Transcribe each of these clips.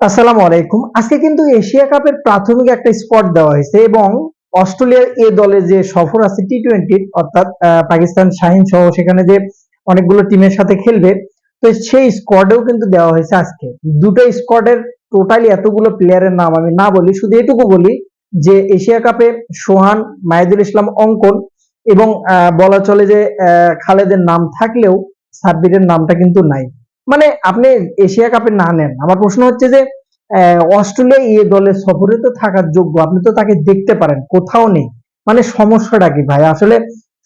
আসসালামু আলাইকুম। আজকে কিন্তু এশিয়া কাপের প্রাথমিক একটা স্পট দেওয়া হয়েছে এবং অস্ট্রেলিয়ার এ দলে যে সফর আছে টি টোয়েন্টি অর্থাৎ পাকিস্তান শাহিন সহ সেখানে যে অনেকগুলো টিমের সাথে খেলবে, তো সেই স্কোয়াডেও কিন্তু দেওয়া হয়েছে আজকে। দুটো স্কোয়াডের টোটালি এতগুলো প্লেয়ারের নাম আমি না বলি, শুধু এটুকু বলি যে এশিয়া কাপে সোহান মায়েদুল ইসলাম অঙ্কন এবং বলা চলে যে খালেদের নাম থাকলেও সাব্বিরের নামটা কিন্তু নাই। মানে আপনি এশিয়া কাপে না নেন। আমার প্রশ্ন হচ্ছে যে অস্ট্রেলিয়া এই দলের সফরে তো থাকার যোগ্য, আপনি তো তাকে দেখতে পারেন, কোথাও নেই। মানে সমস্যাটা কি ভাই? আসলে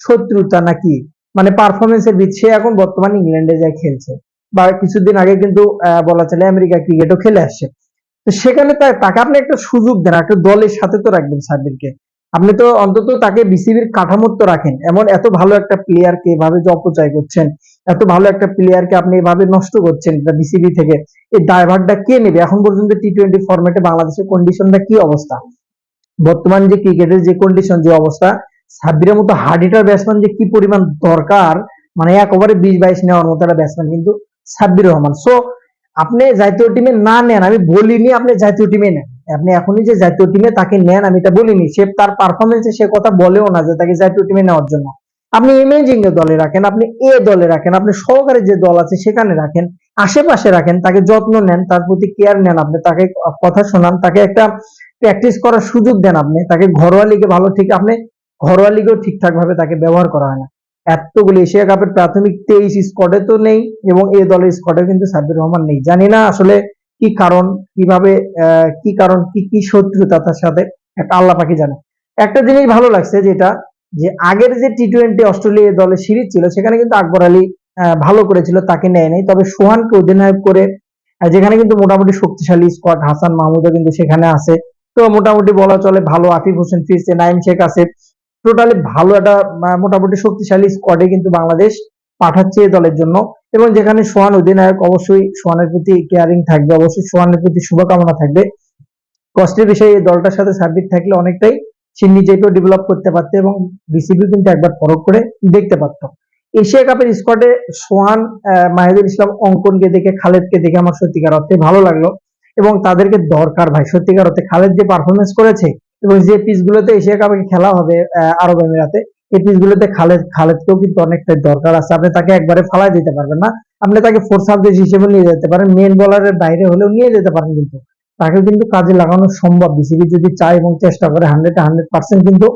শত্রুতা নাকি? মানে পারফরমেন্সের ভিত সে এখন বর্তমানে ইংল্যান্ডে যায় খেলছে। বা কিছুদিন আগে কিন্তু বলা চলে আমেরিকা ক্রিকেটও খেলে আসছে। তো সেখানে তাকে আপনি একটা সুযোগ দেন, একটা দলের সাথে তো রাখবেন সাব্বিরকে। আপনি তো অন্তত তাকে বিসিবির কাঠামোর তো রাখেন। এমন এত ভালো একটা প্লেয়ারকে এভাবে যে অপচয় করছেন এত ভালো একটা প্লেয়ারকে আপনি এভাবে নষ্ট করছেন বিসিবি থেকে, এই দায়ভারটা কে নেবে? এখন পর্যন্ত টি টোয়েন্টি ফরম্যাটে বাংলাদেশের কন্ডিশনটা কি অবস্থা? বর্তমান যে ক্রিকেটের যে কন্ডিশন যে অবস্থা, সাব্বিরের মতো হার্ড হিটার ব্যাটসম্যান যে কি পরিমাণ দরকার মানে এক ওভারে বিশ বাইশ নেওয়ার মতো একটা ব্যাটসম্যান কিন্তু সাব্বির রহমান। সো আপনি জাতীয় টিমে না নেন, আমি বলিনি আপনি জাতীয় টিমে নেন। আপনি এখনই যে জাতীয় টিমে তাকে নেন, আমি এটা বলিনি। সে তার পারফরমেন্সে সে কথা বলেও না যে তাকে জাতীয় টিমে নেওয়ার জন্য। আপনি ইমেজিং এ দলে রাখেন, আপনি এ দলে রাখেন, আপনি সহকারে যে দল আছে সেখানে রাখেন, আশেপাশে রাখেন, তাকে যত্ন নেন, তার প্রতি কেয়ার নেন আপনি, তাকে কথা শোনান, তাকে একটা প্র্যাকটিস করার সুযোগ দেন আপনি, তাকে ঘরোয়া লিগে ভালো ঠিক, আপনি ঘরোয়া লিগেও ঠিকঠাক ভাবে তাকে ব্যবহার করা হয় না। এতগুলো এশিয়া কাপের প্রাথমিক তেইশ স্কোয়াডে তো নেই এবং এ দলের স্কোয়াডে কিন্তু সাব্বির রহমান নেই। জানি না আসলে কি কারণ, কীভাবে কি কারণ, কি কি শত্রুতা তার সাথে, একটা আল্লাহ পাখি জানে। একটা জিনিস ভালো লাগছে যেটা যে আগের যে টি টোয়েন্টি অস্ট্রেলিয়া দলের সিরিজ ছিল, সেখানে কিন্তু আকবর আলী ভালো করেছিল, তাকে নেয় নাই। তবে সোহানকে অধিনায়ক করে যেখানে কিন্তু মোটামুটি শক্তিশালী স্কোয়াড হাসান মাহমুদও কিন্তু সেখানে আছে। তো মোটামুটি বলা চলে ভালো আফিফ হোসেন ফিরছে নাইম শেখ আছে। টোটালি ভালো একটা মোটামুটি শক্তিশালী স্কোয়াডে কিন্তু বাংলাদেশ পাঠাচ্ছে এই দলের জন্য। এবং যেখানে সোহান অধিনায়ক, অবশ্যই সোহানের প্রতি কেয়ারিং থাকবে, অবশ্যই সোহানের প্রতি শুভকামনা থাকবে। কষ্টের বিষয়ে এই দলটার সাথে সার্ভিস থাকলে অনেকটাই সে নিজেকেও ডেভেলপ করতে পারতো এবং বিসিবি কিন্তু একবার পরখ করে দেখতে পারতো। এশিয়া কাপের স্কোয়াডে সোহান মাহিদুল ইসলাম, অঙ্কনকে দেখে, খালেদকে দেখে আমার সত্যিকার অর্থে ভালো লাগল এবং তাদেরকে দরকার ভাই, সত্যিকার অর্থে খালেদ যে পারফরমেন্স করেছে এবং যে পিচগুলোতে এশিয়া কাপে খেলা হবে আরব আমিরাতে এই পিচগুলোতে খালেদ, খালেদকেও কিন্তু অনেকটাই দরকার আছে। আপনি তাকে একবারে ফালাই দিতে পারবেন না। আপনি তাকে ফোর্স সাবজেক্ট হিসেবে নিয়ে যেতে পারেন। মেন বলারের বাইরে হলেও নিয়ে যেতে পারেন কিন্তু। তাকে কিন্তু কাজে লাগানো সম্ভব। বিসিবি যদি চায় এবং চেষ্টা করে হান্ড্রেড হান্ড্রেড পার্সেন্ট কিন্তু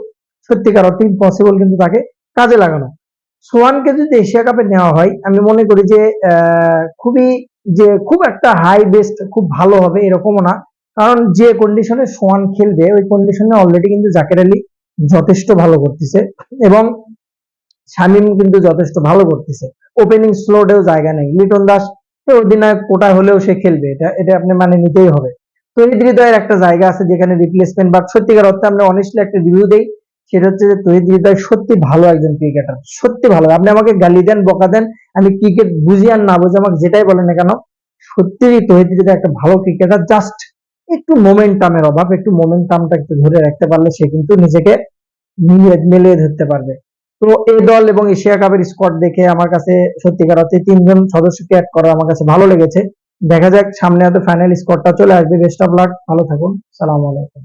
সত্যিকার অর্থে ইম্পসিবল কিন্তু তাকে কাজে লাগানো। সোয়ানকে যদি এশিয়া কাপে নেওয়া হয়, আমি মনে করি যে খুবই যে খুব একটা হাই বেস্ট খুব ভালো হবে এরকমও না। কারণ যে কন্ডিশনে সোয়ান খেলবে, ওই কন্ডিশনে অলরেডি কিন্তু জাকের আলী যথেষ্ট ভালো করতেছে এবং শামীম কিন্তু যথেষ্ট ভালো করতেছে। ওপেনিং স্লোটেও জায়গা নেই। লিটন দাস অধিনায়ক কোটা হলেও সে খেলবে। এটা এটা আপনি মানে নিতেই হবে। হৃদয়ের একটা জায়গা আছে যেখানে রিপ্লেসমেন্ট বা সত্যিকার অর্থে আমরা অনেস্টলি একটা রিভিউ দেই, সেটা হচ্ছে যে তহিদ হৃদয় সত্যি ভালো একজন ক্রিকেটার সত্যি ভালো। আপনি আমাকে গালি দেন, বকা দেন, আমি ক্রিকেট বুঝি আর না বুঝি, আমাকে যেটাই বলেন না কেন সত্যি তহিদ হৃদয় একটা ভালো ক্রিকেটার জাস্ট একটু মোমেন্টামের অভাব, একটু মোমেন্টামটা একটু ধরে রাখতে পারলে সে কিন্তু নিজেকে মিলিয়ে ধরতে পারবে। তো এই দল এবং এশিয়া কাপের স্কোয়াড দেখে আমার কাছে সত্যিকার অর্থে তিনজন সদস্যকে অ্যাড করা আমার কাছে ভালো লেগেছে। দেখা যাক, সামনে হয়তো ফাইনাল স্কোরটা চলে আসবে। বেস্ট অফ লাক ভালো থাকুন। সালাম আলাইকুম।